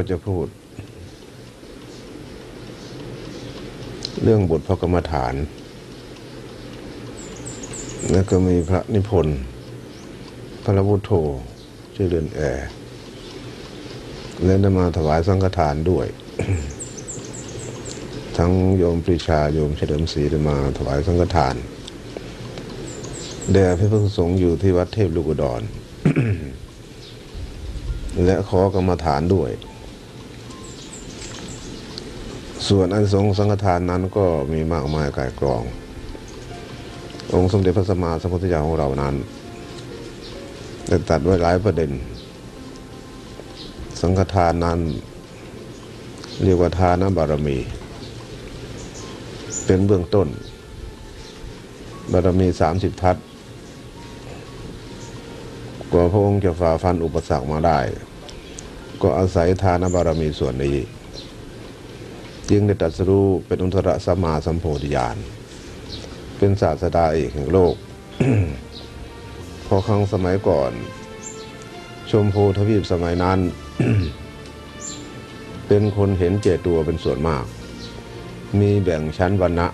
ก็จะพูด เรื่องบทพระกรรมฐาน แล้วก็มีพระนิพนธ์พระพุทโธชื่อเรือนแอร์และนำมาถวายสังฆทานด้วย ทั้งโยมปรีชาโยมเฉลิมศรีได้มาถวายสังฆทานแด่พระพุทธสงฆ์อยู่ที่วัดเทพลูกดอุดรและขอกรรมฐานด้วย ส่วนอันสงสังฆทานนั้นก็มีมากมายกายกรอง องค์สมเด็จพระสัมมาสัมพุทธเจ้าของเรานั้นได้ตัดไว้หลายประเด็น สังฆทานนั้นเรียกว่าทานบารมี เป็นเบื้องต้น บารมีสามสิบทัศกว่าพระองค์จะฝ่าฟันอุปสรรคมาได้ ก็อาศัยทานบารมีส่วนนี้ จึงได้ตรัสรู้เป็นอุตตรสมาสัมโพธิญาณ เป็นศาสดาเอกแห่งโลก พอครั้งสมัยก่อน ชมพูทวีปสมัยนั้น เป็นคนเห็นเจตัวเป็นส่วนมาก มีแบ่งชั้นวรรณะ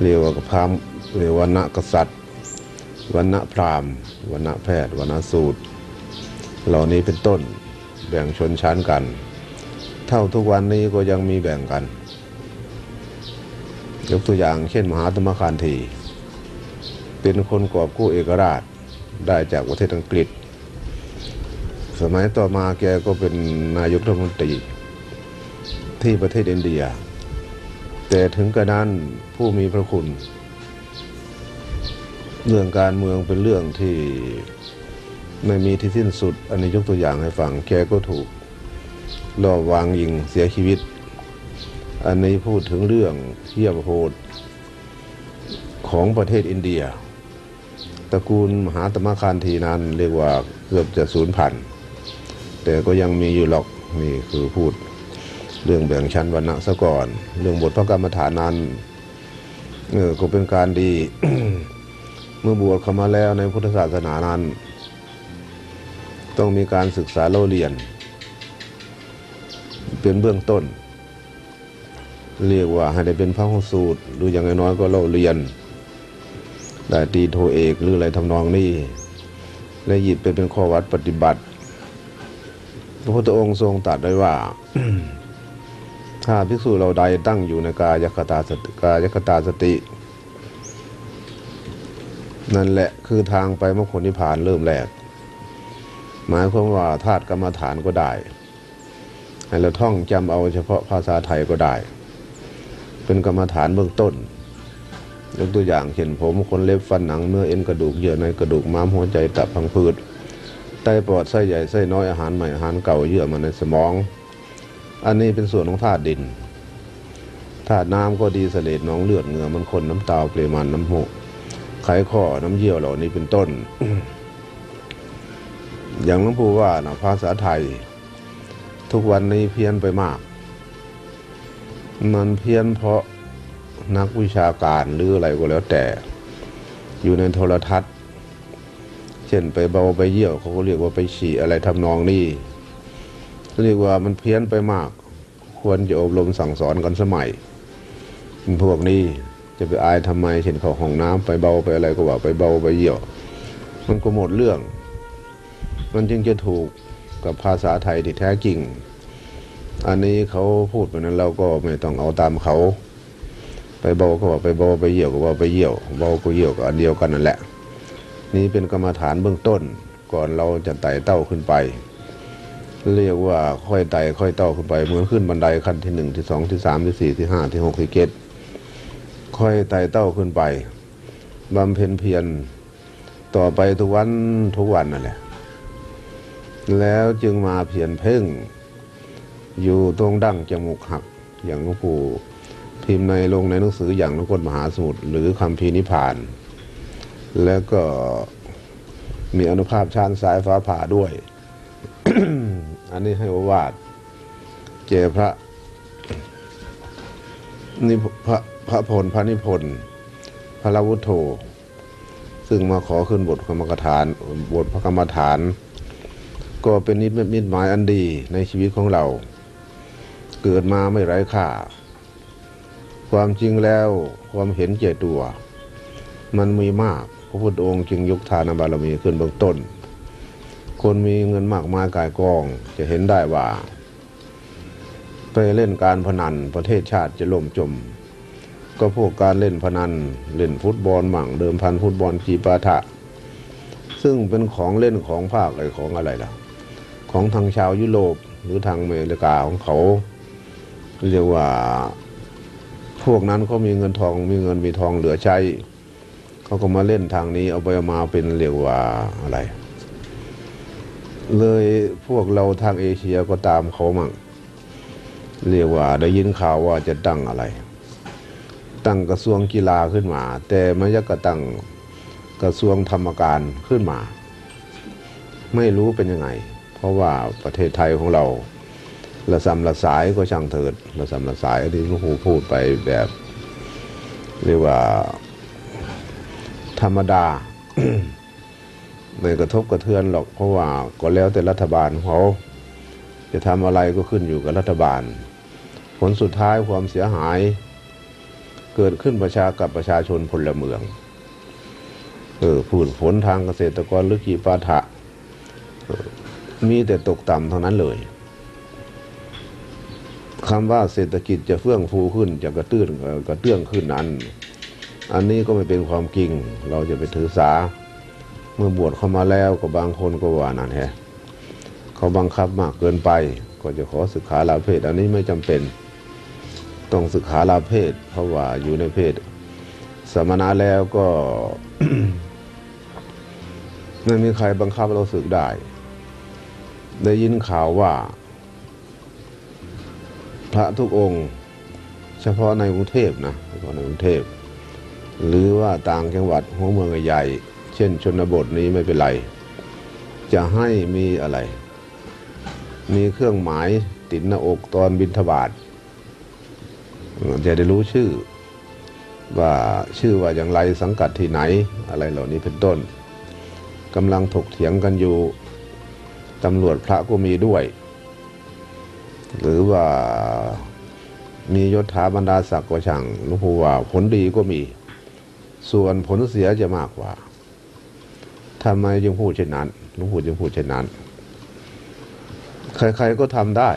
เรียกว่าพรามเรียกว่าณกษัตริย์วรรณะพราหมณ์วรรณะแพทย์วรรณสูตร เหล่านี้เป็นต้นแบ่งชนชั้นกัน เท่าทุกวันนี้ก็ยังมีแบ่งกัน ยกตัวอย่างเช่นมหาธรรมคานธีเป็นคนกอบกู้เอกราชได้จากประเทศอังกฤษ สมัยต่อมาแกก็เป็นนายกรัฐมนตรี ที่ประเทศอินเดีย แต่ถึงกระนั้นผู้มีพระคุณ เรื่องการเมืองเป็นเรื่องที่ไม่มีที่สิ้นสุด อันนี้ยกตัวอย่างให้ฟัง แกก็ถูก ลอบวางยิงเสียชีวิต อันนี้พูดถึงเรื่องเทียบโหดของประเทศอินเดีย ตระกูลมหาตมคานทีนั้นเรียกว่าเกือบจะศูนย์พันแต่ก็ยังมีอยู่หรอกนี่คือพูดเรื่องแบ่งชั้นวรรณะซะก่อน เรื่องบทพระกรรมฐานนั้นเออก็เป็นการดี เมื่อบวชเข้ามาแล้วในพุทธศาสนานั้น ต้องมีการศึกษาเล่าเรียน เป็นเบื้องต้น เรียกว่าให้ได้เป็นพระหูสูตรหรืออย่างน้อยก็เล่าเรียนได้ตีโทเอกหรืออะไรทำนองนี้และหยิบไปเป็นข้อวัดปฏิบัติ พระพุทธองค์ทรงตรัสไว้ว่า ถ้าภิกษุเราใดตั้งอยู่ในกายคตาสติกายคตาสติ นั่นแหละคือทางไปมรรคผลนิพพานเริ่มแรก หมายความว่าธาตุกรรมฐานก็ได้ ให้เราท่องจำเอาเฉพาะภาษาไทยก็ได้ เป็นกรรมฐานเบื้องต้น ยกตัวอย่างเช่นผมขนเล็บฟันหนังเนื้อเอ็นกระดูกเยื่อในกระดูกม้ามหัวใจตับพังผืดไตปอดไส้ใหญ่ไส้น้อยอาหารใหม่อาหารเก่าเยื่อมันในสมอง อันนี้เป็นส่วนของธาตุดินธาตุน้ำก็ดีเสลดน้องเลือดเหงื่อมันคนน้ำตาเปรมันน้ำหูไขข้อน้ำเยี่ยวเหล่านี้เป็นต้น อย่างหลวงปู่ว่านะภาษาไทย ทุกวันนี้เพี้ยนไปมาก มันเพี้ยนเพราะนักวิชาการหรืออะไรก็แล้วแต่ อยู่ในโทรทัศน์ เช่นไปเบาไปเยี่ยวเขาก็เรียกว่าไปฉี่อะไรทำนองนี้เรียกว่ามันเพี้ยนไปมาก ควรจะอบรมสั่งสอนกันสมัยพวกนี้จะไปอายทำไมเช่นเขาห้องน้ำไปเบาไปอะไรก็ว่าไปเบาไปเยี่ยว มันก็หมดเรื่อง มันจึงจะถูก กับภาษาไทยที่แท้จริง อันนี้เขาพูดแบบนั้นเราก็ไม่ต้องเอาตามเขา ไปเบาก็ว่าไปเบาไปเยี่ยวก็ว่าไปเยี่ยวเบาก็เยี่ยวก็อันเดียวกันนั่นแหละ นี่เป็นกรรมฐานเบื้องต้นก่อนเราจะไต่เต้าขึ้นไป เรียกว่าค่อยไต่ค่อยเต้าขึ้นไปเหมือนขึ้นบันไดขั้นที่หนึ่งที่สองที่สามที่สี่ที่ห้าที่หกที่เจ็ดค่อยไต่เต้าขึ้นไปบำเพ็ญเพียรต่อไปทุกวันทุกวันนั่นแหละ แล้วจึงมาเพียรเพ่ง อยู่ตรงดั้งจมูกหักอย่างหลวงปู่พิมพ์ในลงในหนังสืออย่างนกลมหาสมุทรหรือคำพีนิพาน แล้วก็มีอนุภาพชานสายฟ้าผ่าด้วย อันนี้ให้โอวาดเจพระนิพระพระพลพระนิพนธ์พระลวุฒโธซึ่งมาขอขึ้นบทกรรมฐานบทพระกรรมฐาน ก็เป็นนิดนิดหมายอันดีในชีวิตของเรา เกิดมาไม่ไร้ค่า ความจริงแล้วความเห็นแก่ตัว มันมีมาก พระพุทธองค์จึงยกทานบารมีขึ้นเบื้องต้น คนมีเงินมากมายกายกองจะเห็นได้ว่าไปเล่นการพนันประเทศชาติจะล่มจม ก็พวกการเล่นพนันเล่นฟุตบอลหมั่งเดิมพันฟุตบอลกีปาถะ ซึ่งเป็นของเล่นของภาคอะไรของอะไรล่ะ ของทางชาวยุโรปหรือทางอเมริกาของเขาเรียกว่าพวกนั้นเขามีเงินทองมีเงินมีทองเหลือใช้เขาก็มาเล่นทางนี้เอาไปมาเป็นเรียกว่าอะไร เลยพวกเราทางเอเชียก็ตามเขามั่งเรียกว่าได้ยินข่าวว่าจะตั้งอะไร ตั้งกระทรวงกีฬาขึ้นมา แต่ไม่ยักกระตั้งกระทรวงธรรมการขึ้นมา ไม่รู้เป็นยังไง ราะว่าประเทศไทยของเราละสำละสายก็ช่างเถิดละสำละสายที่หลูกหูพูดไปแบบเรียกว่าธรรมดาไม่กระทบกระเทือนหรอก เพราะว่าก็แล้วแต่รัฐบาลเขาจะทำอะไรก็ขึ้นอยู่กับรัฐบาล ผลสุดท้ายความเสียหาย เกิดขึ้นประชากับประชาชนพลเมืองเออผลผลทางเกษตรกรหรือกีปาถะ มีแต่ตกต่ำเท่านั้นเลยคำว่าเศรษฐกิจจะเฟื่องฟูขึ้นจะกระตื้นกระเตื้องขึ้นนั้น อันนี้ก็ไม่เป็นความจริง เราจะไปถือสา เมื่อบวชเข้ามาแล้วก็บางคนก็ว่านั่นแฮะเขาบังคับมากเกินไป ก็จะขอศึกษาลาเพศ อันนี้ไม่จำเป็น ต้องศึกษาลาเพศ เพราะว่าอยู่ในเพศ สมณะแล้วก็ไม่มีใครบังคับเราศึกได้ ได้ยินข่าวว่า พระทุกองค์ เฉพาะในกรุงเทพนะเฉพาะในกรุงเทพ หรือว่าต่างจังหวัดหัวเมืองใหญ่ เช่น ชนบทนี้ไม่เป็นไร จะให้มีอะไร มีเครื่องหมายติดหน้าอกตอนบินทบาทจะได้รู้ชื่อ ว่าชื่อว่าอย่างไรสังกัดที่ไหนอะไรเหล่านี้เป็นต้นกำลังถกเถียงกันอยู่ ตำรวจพระก็มีด้วย หรือว่ามียศถาบรรดาศักดิ์ก็ช่างลวงปู่ว่าผลดีก็มี ส่วนผลเสียจะมากกว่าทำไมจึงพูดเช่นนั้นหลวงปู่จึงพูดเช่นนั้น ใครๆก็ทำได้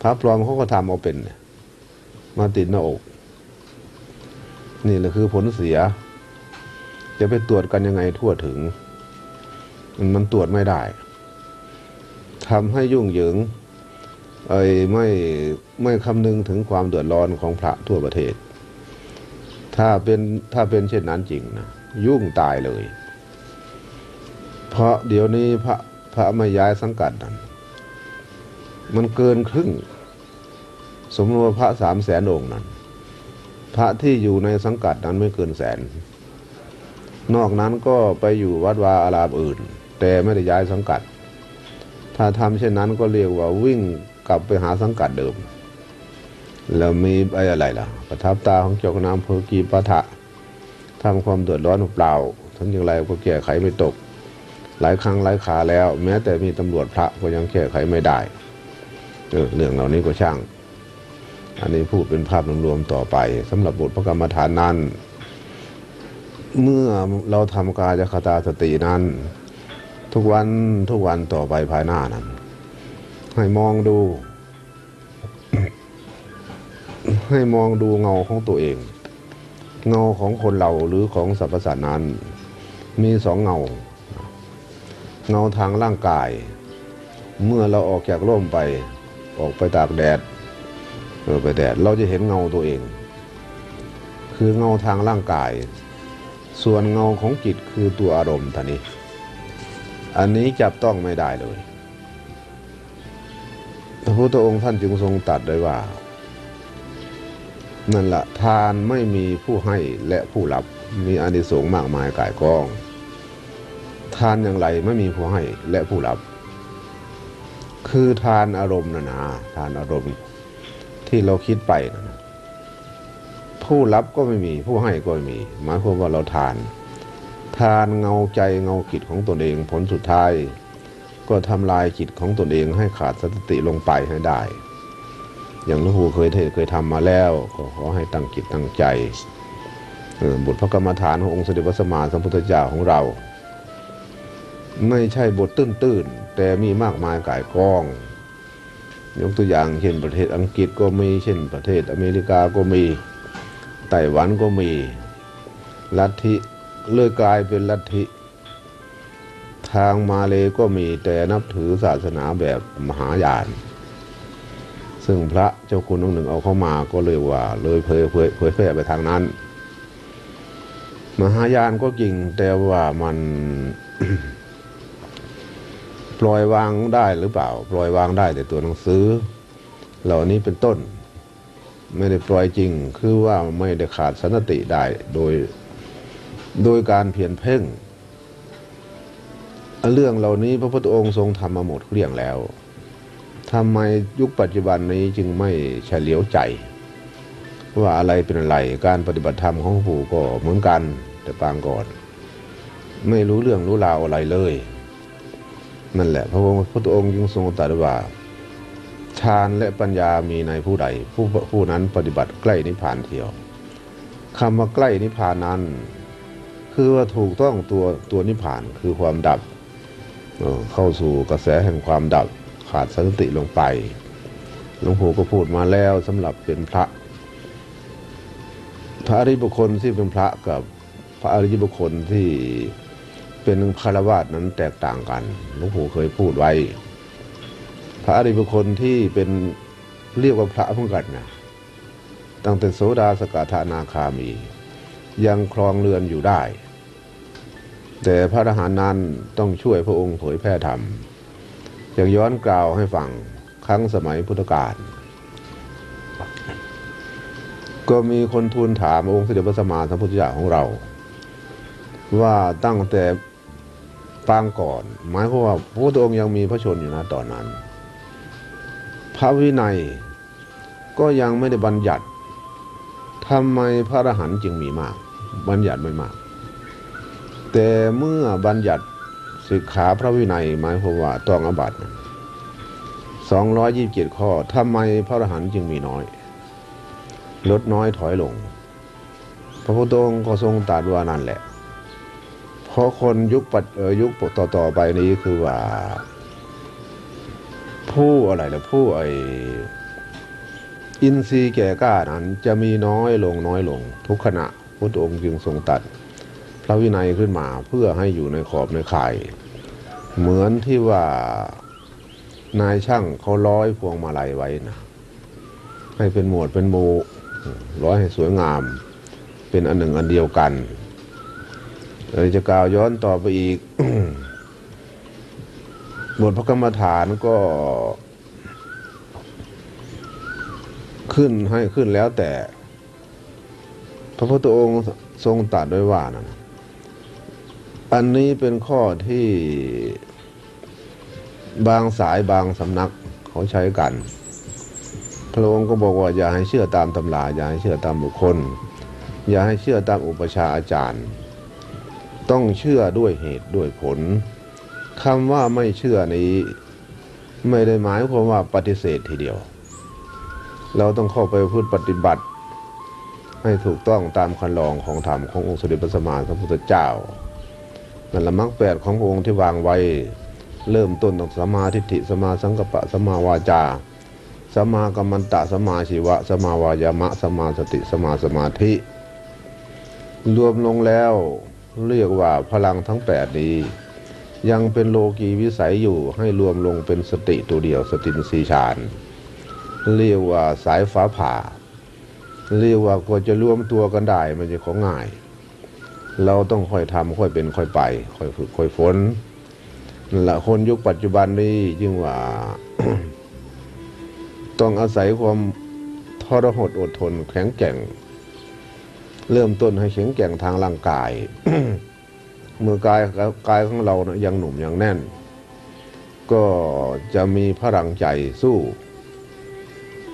พระปลอมเขาก็ทำเอาเป็น มาติดหน้าอก นี่แหละคือผลเสีย จะไปตรวจกันยังไงทั่วถึง มันตรวจไม่ได้ ทำให้ยุ่งเหยิงไอ้ไม่ไม่คำนึงถึงความเดือดร้อนของพระทั่วประเทศ ถ้าเป็นถ้าเป็นเช่นนั้นจริงนะยุ่งตายเลย เพราะเดี๋ยวนี้พระพระม่ย้ายสังกัดนั้นมันเกินครึ่ง สมมติว่าพระสามแสนองค์นั้น พระที่อยู่ในสังกัดนั้นไม่เกินแสน นอกนั้นก็ไปอยู่วัดวาอารามอื่น แต่ไม่ได้ย้ายสังกัด ถ้าทำเช่นนั้นก็เรียกว่าวิ่งกลับไปหาสังกัดเดิม แล้วมีไอ้อะไรล่ะ ประทับตาของเจ้าคณะอำเภอกีปะทะทำความเดือดร้อนเปล่าทั้งอย่างไรก็แก้ไขไม่ตก หลายครั้งหลายขาแล้ว แม้แต่มีตำรวจพระก็ยังแก้ไขไม่ได้เออเรื่องเหล่านี้ก็ช่าง อันนี้พูดเป็นภาพรวมๆต่อไปสำหรับบทพระกรรมฐานนั้น เมื่อเราทำกายคตาสตินั้น ทุกวันทุกวันต่อไปภายหน้านั้น ให้มองดู ให้มองดูเงาของตัวเอง เงาของคนเราหรือของสรรพสัตว์นั้น มีสองเงา เงาทางร่างกาย เมื่อเราออกจากร่มไป ออกไปตากแดดเออไปแดดเราจะเห็นเงาตัวเอง คือเงาทางร่างกาย ส่วนเงาของจิตคือตัวอารมณ์ท่านี้ อันนี้จับต้องไม่ได้เลย พระพุทธองค์ท่านจึงทรงตรัสไว้ว่า นั่นละทานไม่มีผู้ให้และผู้รับมีอานิสงส์มากมายกายกอง ทานอย่างไรไม่มีผู้ให้และผู้รับ คือทานอารมณ์นะนะทานอารมณ์ที่เราคิดไปนะผู้รับก็ไม่มีผู้ให้ก็ไม่มีหมายความว่าเราทาน ทานเงาใจเงากิจของตนเองผลสุดท้าย ก็ทำลายจิตของตนเองให้ขาดสติลงไปให้ได้ อย่างหลวงปู่เคยเคยทำมาแล้วก็ขอให้ตั้งจิตตั้งใจบทพระกรรมฐานขององค์สมเด็จพระสัมมาสัมพุทธเจ้าของเรา ไม่ใช่บทตื้นๆแต่มีมากมายกายกอง ยกตัวอย่างเช่นประเทศอังกฤษก็มีเช่นประเทศอเมริกาก็มีไต้หวันก็มีลัทธิ เลยกลายเป็นลัทธิ ทางมาเลยก็มีแต่นับถือศาสนาแบบมหายาน ซึ่งพระเจ้าคุณองค์หนึ่งเอาเข้ามาก็เลยว่า เลยเผยเผยเผยแพร่ไปทางนั้น มหายานก็จริงแต่ว่ามันปล่อยวางได้หรือเปล่า ปล่อยวางได้แต่ตัวหนังสือ เหล่านี้เป็นต้น ไม่ได้ปล่อยจริงคือว่าไม่ได้ขาดสันติได้โดย โดยการเพียรเพ่ง เรื่องเหล่านี้พระพุทธองค์ทรงทำมาหมดเกลี้ยงแล้วทำไมยุคปัจจุบันนี้จึงไม่เฉลียวใจ ว่าอะไรเป็นอะไรการปฏิบัติธรรมของหลวงปู่ก็เหมือนกัน แต่ปางก่อน ไม่รู้เรื่องรู้ราวอะไรเลย นั่นแหละ พระพุทธองค์จึงทรงตรัสว่าฌานและปัญญามีในผู้ใด ผู้ผู้นั้นปฏิบัติใกล้นิพพานเทียวคำว่าใกล้นิพพานนั้น คือว่าถูกต้องตัวตัวนิพพานคือความดับเออเข้าสู่กระแสแห่งความดับขาดสติลงไปหลวงปู่ก็พูดมาแล้วสำหรับเป็นพระ พระอริยบุคคลที่เป็นพระกับพระอริยบุคคลที่เป็นคารวาสนั้นแตกต่างกันหลวงปู่เคยพูดไว้ พระอริยบุคคลที่เป็นเรียกว่าพระเหมือนกันนะตั้งแต่โสดาสกทานาคามี ยังครองเรือนอยู่ได้ แต่พระทหารนั้นต้องช่วยพระองค์เผยแพร่ธรรมอย่างย้อนกล่าวให้ฟังครั้งสมัยพุทธกาลก็มีคนทูลถามองค์เสด็จพระสัมมาสัมพุทธเจ้าของเรา ว่าตั้งแต่ปางก่อน หมายความว่าพระพุทธองค์ยังมีพระชนอยู่นะตอนนั้น พระวินัยก็ยังไม่ได้บัญญัติทำไมพระอรหันต์จึงมีมาก บัญญัติไม่มาก แต่เมื่อบัญญัติสิกขาพระวินัยหมายความว่าต้องอบัตสองร้อยยี่สิบเจ็ดข้อทำไมพระอรหันต์จึงมีน้อย ลดน้อยถอยลง พระพุทธองค์ก็ทรงตรัสว่านั่นแหละ เพราะคนยุคปัจยุคต่อต่อไปนี้คือว่า ผู้อะไรล่ะผู้ไออินทรีย์แก่กล้านั้นจะมีน้อยลงน้อยลง ทุกขณะพระองค์จึงทรงตัด พระวินัยขึ้นมาเพื่อให้อยู่ในขอบในข่าย เหมือนที่ว่านายช่างเขาร้อยพวงมาลัยไว้นะให้เป็นหมวดเป็นหมู่ร้อยให้สวยงาม เป็นอันหนึ่งอันเดียวกันเราจะกล่าวย้อนต่อไปอีกบทพระกรรมฐานก็ ขึ้นให้ขึ้นแล้วแต่ พระพุทธองค์ทรงตรัสด้วยว่านะ อันนี้เป็นข้อที่บางสายบางสำนักเขาใช้กัน พระองค์ก็บอกว่าอย่าให้เชื่อตามตำราอย่าให้เชื่อตามบุคคล อย่าให้เชื่อตามอุปชาอาจารย์ ต้องเชื่อด้วยเหตุด้วยผลคำว่าไม่เชื่อนี้ ไม่ได้หมายความว่าปฏิเสธทีเดียว เราต้องเข้าไปพูดปฏิบัติ ให้ถูกต้องตามคันลองของธรรมขององค์สมเด็จพระสัมมาสัมพุทธเจ้า นั่นละมรรคแปดของพระองค์ที่วางไว้ เริ่มต้นตั้งสมาทิฏฐิสมาสังกปะสมาวาจาสมากัมมันตะสมาชีวะสมาวายามะสมาสติสมาสมาธิ รวมลงแล้วเรียกว่าพลังทั้งแปดนี้ ยังเป็นโลกีวิสัยอยู่ให้รวมลงเป็นสติตัวเดียวสตินสีฌานเรียกว่าสายฟ้าผ่า เรียกว่ากว่าจะรวมตัวกันได้มันจะของง่าย เราต้องค่อยทำค่อยเป็นค่อยไป ค่อยฝึกค่อยฝนและคนยุคปัจจุบันนี้จึงว่า ต้องอาศัยความทรหดอดทน แข็งแกร่ง เริ่มต้นให้แข็งแกร่งทางร่างกาย เมื่อกายกายของเรานะยังหนุ่มยังแน่น ก็จะมีพลังใจสู้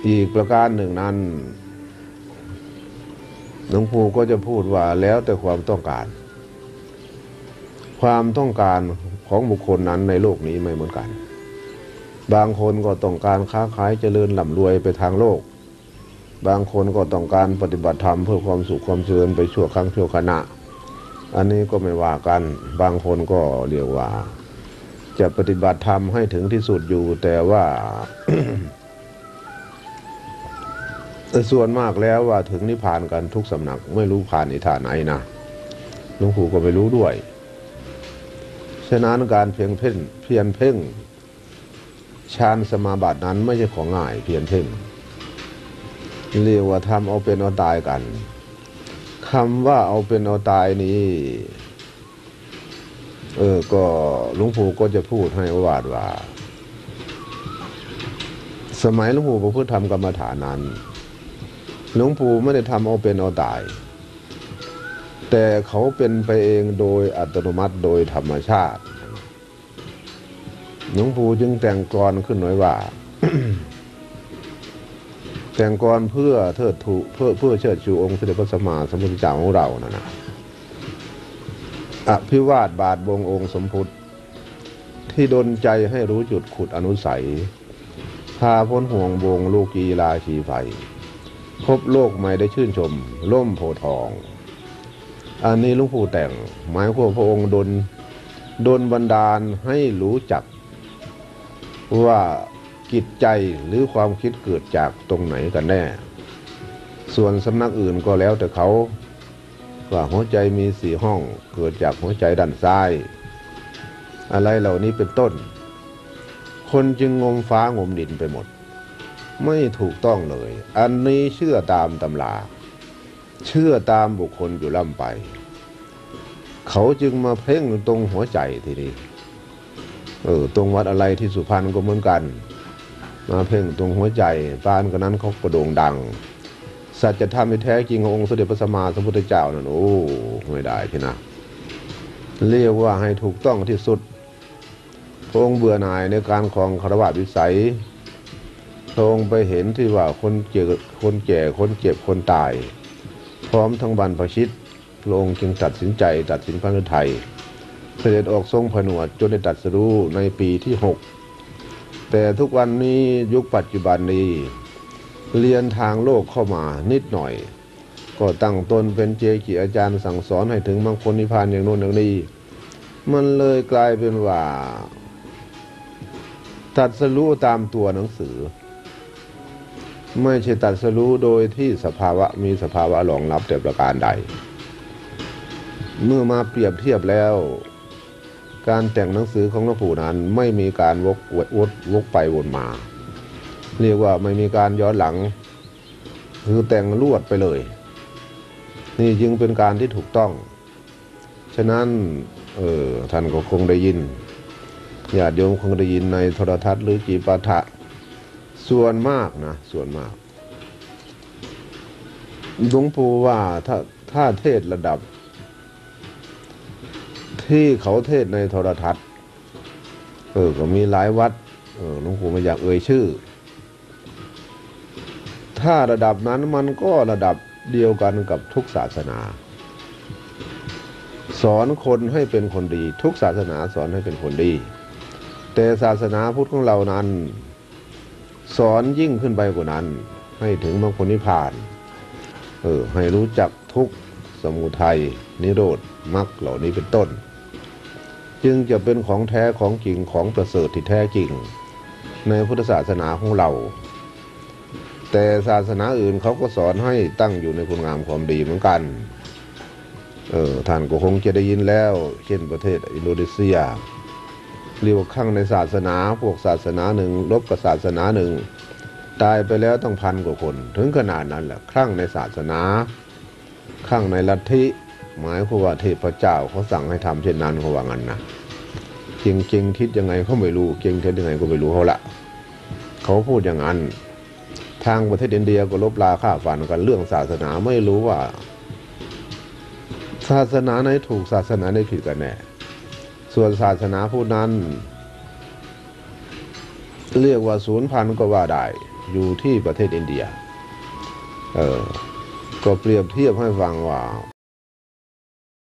อีกประการหนึ่งนั้น หลวงปู่ก็จะพูดว่าแล้วแต่ความต้องการ ความต้องการของบุคคลนั้นในโลกนี้ไม่เหมือนกัน บางคนก็ต้องการค้าขายเจริญร่ำรวยไปทางโลก บางคนก็ต้องการปฏิบัติธรรมเพื่อความสุขความเจริญไปชั่วครั้งชั่วขณะ อันนี้ก็ไม่ว่ากัน บางคนก็เรียกว่า จะปฏิบัติธรรมให้ถึงที่สุดอยู่แต่ว่า แต่ส่วนมากแล้วว่าถึงนิพพานกันทุกสำนักไม่รู้ผ่านในฐานไหนนะหลวงปู่ก็ไม่รู้ด้วยฉะนั้นการเพียงเพ่งเพียนเพ่งฌานสมาบัตินั้นไม่ใช่ของง่ายเพียนเพ่งเรียกว่าทำเอาเป็นเอาตายกันคำว่าเอาเป็นเอาตายนี้เออก็หลวงปู่ก็จะพูดให้อวาดว่า สมัยหลวงปู่ประพฤติธรรมกรรมฐานนั้น หลวงปู่ไม่ได้ทำเอาเป็นเอาตาย แต่เขาเป็นไปเองโดยอัตโนมัติโดยธรรมชาติหลวงปู่จึงแต่งกรขึ้นไว้ว่า แต่งกรเพื่อเทิดทูเพื่อเพื่อเชิดชูองค์สมเด็จพระสัมมาสัมพุทธเจ้าของเรานั่นะอภิวาทบาทบงองค์สมพุทธที่ดนใจให้รู้จุดขุดอนุสัยพาพ้นห่วงวงลูกกีลาชีไฟ พบโลกใหม่ได้ชื่นชมล่มโพทอง อันนี้ลุงปู่แต่ง หมายความพระองค์ดนดนบันดาลให้รู้จัก ว่ากิจใจหรือความคิดเกิดจากตรงไหนกันแน่ ส่วนสำนักอื่นก็แล้วแต่เขาว่าหัวใจมีสี่ห้องเกิดจากหัวใจด้านซ้าย อะไรเหล่านี้เป็นต้น คนจึงงมฟ้างมดินไปหมด ไม่ถูกต้องเลย อันนี้เชื่อตามตำราเชื่อตามบุคคลอยู่ล่ำไป เขาจึงมาเพ่งตรงหัวใจทีนี้เออตรงวัดอะไรที่สุพรรณก็เหมือนกัน มาเพ่งตรงหัวใจปานกันนั้นเขากระโด่งดัง สัจธรรมที่แท้จริงขององค์สมเด็จพระสัมมาสัมพุทธเจ้านั่นโอ้ไม่ได้ที่นะเรียกว่าให้ถูกต้องที่สุดพระองค์เบื่อหน่ายในการครองคารวะวิสัย พรงไปเห็นที่ว่าคนเจ็บคนแก่คนเจ็บคนตาย พร้อมทั้งบรรพชิตพระองค์จึงตัดสินใจตัดสินพระฤทัยเสด็จออกทรงผนวดจนได้ตัดสรู้ในปีที่หกแต่ทุกวันนี้ยุคปัจจุบันนี้ เรียนทางโลกเข้ามานิดหน่อย ก็ตั้งตนเป็นเจกิอาจารย์สั่งสอนให้ถึงมรรคผลนิพพานอย่างโน้นอย่างนี้ มันเลยกลายเป็นว่า ตัดสรู้ตามตัวหนังสือ ไม่ใช่ตัดสรู้โดยที่สภาวะมีสภาวะรองรับแต่ประการใด เมื่อมาเปรียบเทียบแล้ว การแต่งหนังสือของหลวงปู่นั้นไม่มีการวกวดวดวกไปวนมา เรียกว่าไม่มีการย้อนหลัง คือแต่งลวดไปเลย นี่จึงเป็นการที่ถูกต้อง ฉะนั้นเออท่านก็คงได้ยินญาติโยมคงได้ยินในโทรทัศน์หรือจีปาถะ ส่วนมากนะ ส่วนมากหลวงปู่ว่าถ้าถ้าเทศระดับ ที่เขาเทศในโทรทัศน์ เออ ก็มีหลายวัด เออหลวงปู่ไม่อยากเอ่ยชื่อ ถ้าระดับนั้นมันก็ระดับเดียวกันกับทุกศาสนา สอนคนให้เป็นคนดี ทุกศาสนาสอนให้เป็นคนดี แต่ศาสนาพุทธของเรานั้น สอนยิ่งขึ้นไปกว่านั้น ให้ถึงมรรคผลนิพพานเออให้รู้จักทุกสมุทัยนิโรธมรรคเหล่านี้เป็นต้น จึงจะเป็นของแท้ของจริงของประเสริฐที่แท้จริง ในพุทธศาสนาของเรา แต่ศาสนาอื่นเขาก็สอนให้ตั้งอยู่ในคุณงามความดีเหมือนกันเออท่านก็คงจะได้ยินแล้ว เช่นประเทศอินโดนีเซีย เรียกว่าข้างในศาสนา พวกศาสนาหนึ่งลบกับศาสนาหนึ่งตายไปแล้วต้องพันกว่าคน ถึงขนาดนั้นแหละครั้งในศาสนา ข้างในลัทธิหมายความว่าเทพเจ้าเขาสั่งให้ทำเช่นนั้นเขาว่างั้นนะจริงจริงๆคิดยังไงเขาไม่รู้เก่งเท็จยังไงก็ไม่รู้เขาละเขาพูดอย่างนั้น ทางประเทศอินเดียก็ลบลาฆ่าฟันกันเรื่องศาสนาไม่รู้ว่า ศาสนาไหนถูกศาสนาไหนผิดกันแน่ ส่วนศาสนาผู้นั้น เรียกว่าศูนย์พันก็ว่าได้ อยู่ที่ประเทศอินเดีย เออก็เปรียบเทียบให้ฟังว่า